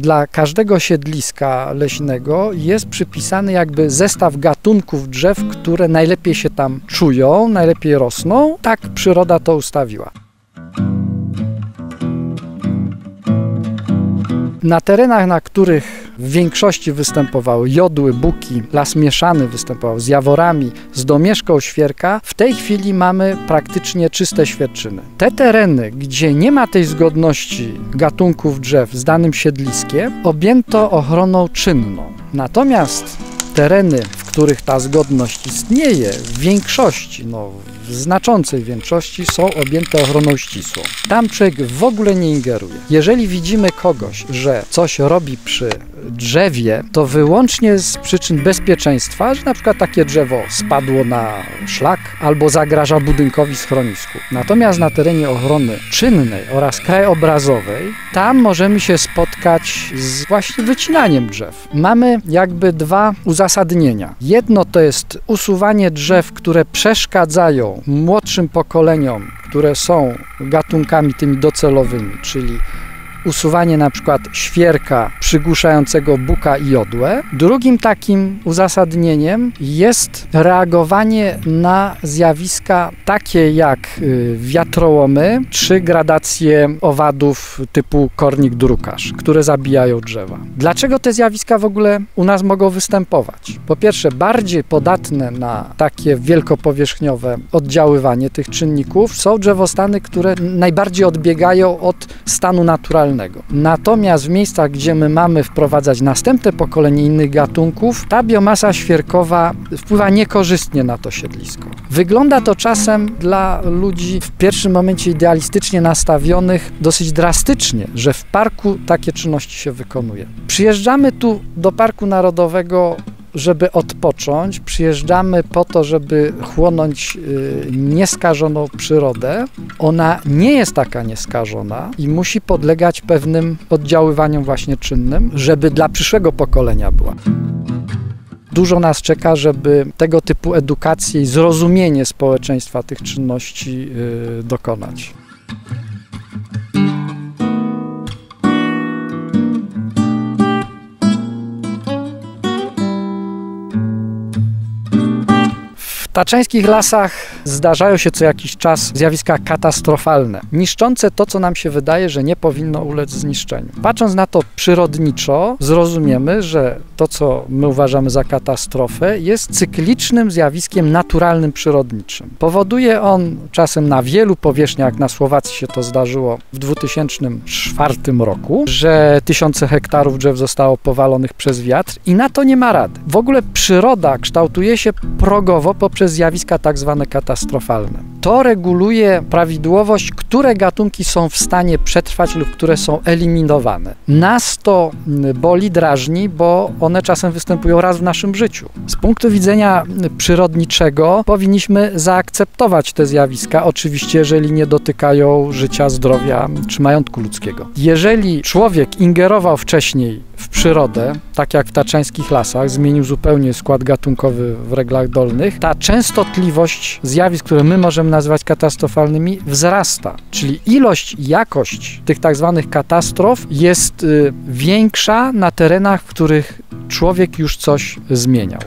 dla każdego siedliska leśnego jest przypisany jakby zestaw gatunków drzew, które najlepiej się tam czują, najlepiej rosną. Tak przyroda to ustawiła. Na terenach, na których w większości występowały jodły, buki, las mieszany występował z jaworami, z domieszką świerka, w tej chwili mamy praktycznie czyste świerczyny. Te tereny, gdzie nie ma tej zgodności gatunków drzew z danym siedliskiem, objęto ochroną czynną. Natomiast tereny, w których ta zgodność istnieje, w większości, no w znaczącej większości są objęte ochroną ścisłą. Tam człowiek w ogóle nie ingeruje. Jeżeli widzimy kogoś, że coś robi przy drzewie, to wyłącznie z przyczyn bezpieczeństwa, że na przykład takie drzewo spadło na szlak albo zagraża budynkowi schronisku. Natomiast na terenie ochrony czynnej oraz krajobrazowej, tam możemy się spotkać z właśnie wycinaniem drzew. Mamy jakby dwa uzasadnienia. Jedno to jest usuwanie drzew, które przeszkadzają młodszym pokoleniom, które są gatunkami tymi docelowymi, czyli usuwanie na przykład świerka przygłuszającego buka i jodłę. Drugim takim uzasadnieniem jest reagowanie na zjawiska takie jak y, wiatrołomy czy gradacje owadów typu kornik drukarz, które zabijają drzewa. Dlaczego te zjawiska w ogóle u nas mogą występować? Po pierwsze, bardziej podatne na takie wielkopowierzchniowe oddziaływanie tych czynników są drzewostany, które najbardziej odbiegają od stanu naturalnego Natomiast w miejscach, gdzie my mamy wprowadzać następne pokolenie innych gatunków, ta biomasa świerkowa wpływa niekorzystnie na to siedlisko. Wygląda to czasem dla ludzi w pierwszym momencie idealistycznie nastawionych dosyć drastycznie, że w parku takie czynności się wykonuje. Przyjeżdżamy tu do Parku Narodowego żeby odpocząć, przyjeżdżamy po to, żeby chłonąć y, nieskażoną przyrodę. Ona nie jest taka nieskażona i musi podlegać pewnym oddziaływaniom właśnie czynnym, żeby dla przyszłego pokolenia była. Dużo nas czeka, żeby tego typu edukację i zrozumienie społeczeństwa tych czynności y, dokonać. Taczeńskich lasach zdarzają się co jakiś czas zjawiska katastrofalne, niszczące to, co nam się wydaje, że nie powinno ulec zniszczeniu. Patrząc na to przyrodniczo, zrozumiemy, że to, co my uważamy za katastrofę, jest cyklicznym zjawiskiem naturalnym przyrodniczym. Powoduje on czasem na wielu powierzchniach, na Słowacji się to zdarzyło w 2004 roku, że tysiące hektarów drzew zostało powalonych przez wiatr i na to nie ma rady. W ogóle przyroda kształtuje się progowo poprzez przez zjawiska tak zwane katastrofalne. To reguluje prawidłowość, które gatunki są w stanie przetrwać lub które są eliminowane. Nas to boli, drażni, bo one czasem występują raz w naszym życiu. Z punktu widzenia przyrodniczego powinniśmy zaakceptować te zjawiska, oczywiście jeżeli nie dotykają życia, zdrowia czy majątku ludzkiego. Jeżeli człowiek ingerował wcześniej w przyrodę, tak jak w taczańskich lasach, zmienił zupełnie skład gatunkowy w reglach dolnych, ta częstotliwość zjawisk, które my możemy nazwać katastrofalnymi, wzrasta. Czyli ilość jakość tych tak zwanych katastrof jest y, większa na terenach, w których człowiek już coś zmieniał.